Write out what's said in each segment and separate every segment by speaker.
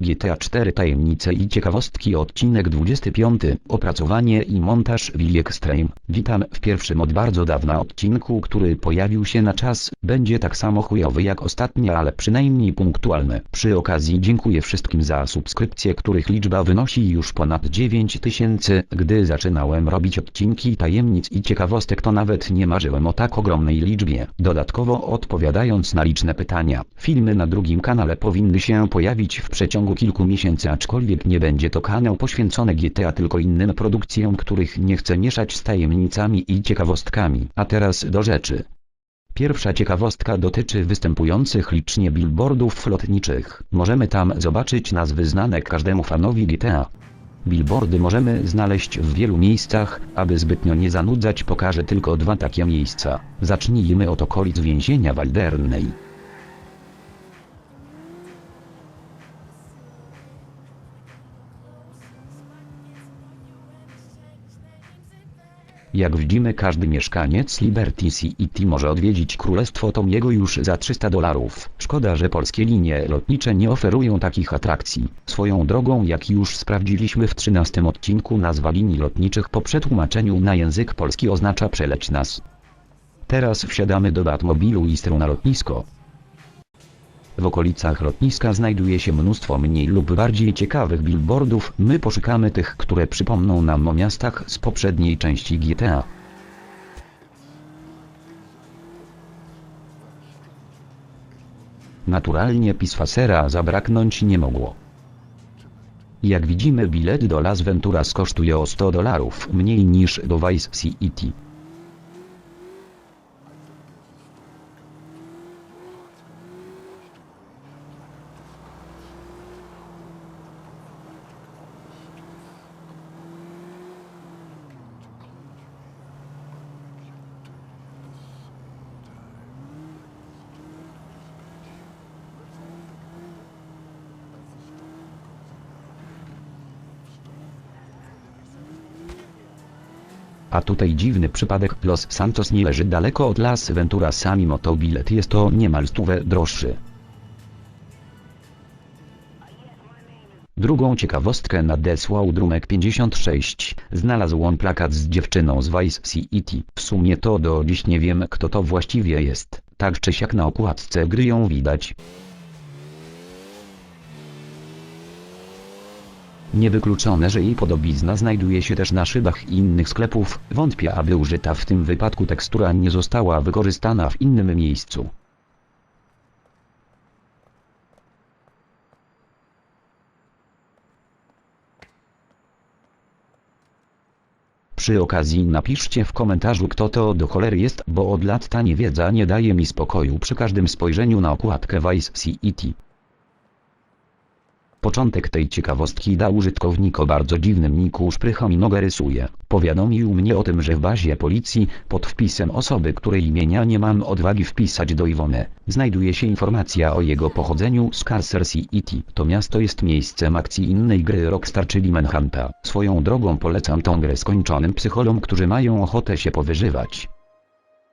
Speaker 1: GTA 4 Tajemnice i ciekawostki odcinek 25 Opracowanie i montaż Will Extreme Witam w pierwszym od bardzo dawna odcinku który pojawił się na czas. Będzie tak samo chujowy jak ostatnia ale przynajmniej punktualny. Przy okazji dziękuję wszystkim za subskrypcje których liczba wynosi już ponad 9000 Gdy zaczynałem robić odcinki tajemnic i ciekawostek to nawet nie marzyłem o tak ogromnej liczbie. Dodatkowo odpowiadając na liczne pytania Filmy na drugim kanale powinny się pojawić w przeciągu kilku miesięcy aczkolwiek nie będzie to kanał poświęcony GTA tylko innym produkcjom których nie chcę mieszać z tajemnicami i ciekawostkami. A teraz do rzeczy. Pierwsza ciekawostka dotyczy występujących licznie billboardów lotniczych. Możemy tam zobaczyć nazwy znane każdemu fanowi GTA. Billboardy możemy znaleźć w wielu miejscach, aby zbytnio nie zanudzać pokażę tylko dwa takie miejsca. Zacznijmy od okolic więzienia Walderney. Jak widzimy każdy mieszkaniec Liberty City może odwiedzić Królestwo Tomiego już za 300 dolarów. Szkoda, że polskie linie lotnicze nie oferują takich atrakcji. Swoją drogą jak już sprawdziliśmy w 13 odcinku nazwa linii lotniczych po przetłumaczeniu na język polski oznacza przeleć nas. Teraz wsiadamy do Batmobilu i stru na lotnisko. W okolicach lotniska znajduje się mnóstwo mniej lub bardziej ciekawych billboardów, my poszukamy tych, które przypomną nam o miastach z poprzedniej części GTA. Naturalnie Pisfacera zabraknąć nie mogło. Jak widzimy bilet do Las Venturas kosztuje o 100 dolarów mniej niż do Vice City. A tutaj dziwny przypadek Los Santos nie leży daleko od Las Venturas a mimo to bilet jest to niemal stówę droższy. Drugą ciekawostkę nadesłał Drumek 56. Znalazł on plakat z dziewczyną z Vice City. W sumie to do dziś nie wiem kto to właściwie jest. Tak czy siak na okładce gry ją widać. Niewykluczone, że jej podobizna znajduje się też na szybach innych sklepów, wątpię aby użyta w tym wypadku tekstura nie została wykorzystana w innym miejscu. Przy okazji napiszcie w komentarzu kto to do cholery jest, bo od lat ta niewiedza nie daje mi spokoju przy każdym spojrzeniu na okładkę Vice City. Początek tej ciekawostki dał użytkownik o bardzo dziwnym niku szprycha mi nogę rysuje. Powiadomił mnie o tym, że w bazie policji, pod wpisem osoby, której imienia nie mam odwagi wpisać do Iwony, znajduje się informacja o jego pochodzeniu z Carcer City. To miasto jest miejscem akcji innej gry Rockstar czyli Manhunta. Swoją drogą polecam tą grę skończonym psycholom, którzy mają ochotę się powyżywać.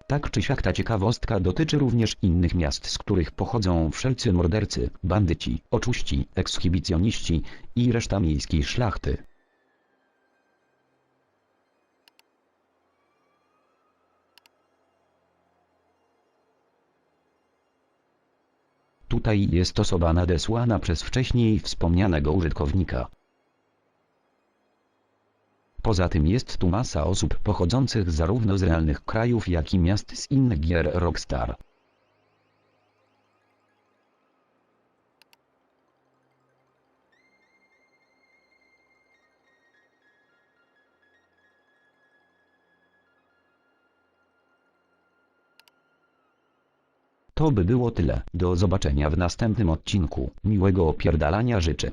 Speaker 1: Tak czy siak ta ciekawostka dotyczy również innych miast z których pochodzą wszelcy mordercy, bandyci, oczuści, ekshibicjoniści i reszta miejskiej szlachty. Tutaj jest osoba nadesłana przez wcześniej wspomnianego użytkownika. Poza tym jest tu masa osób pochodzących zarówno z realnych krajów jak i miast z innych gier Rockstar. To by było tyle. Do zobaczenia w następnym odcinku. Miłego opierdalania życzę.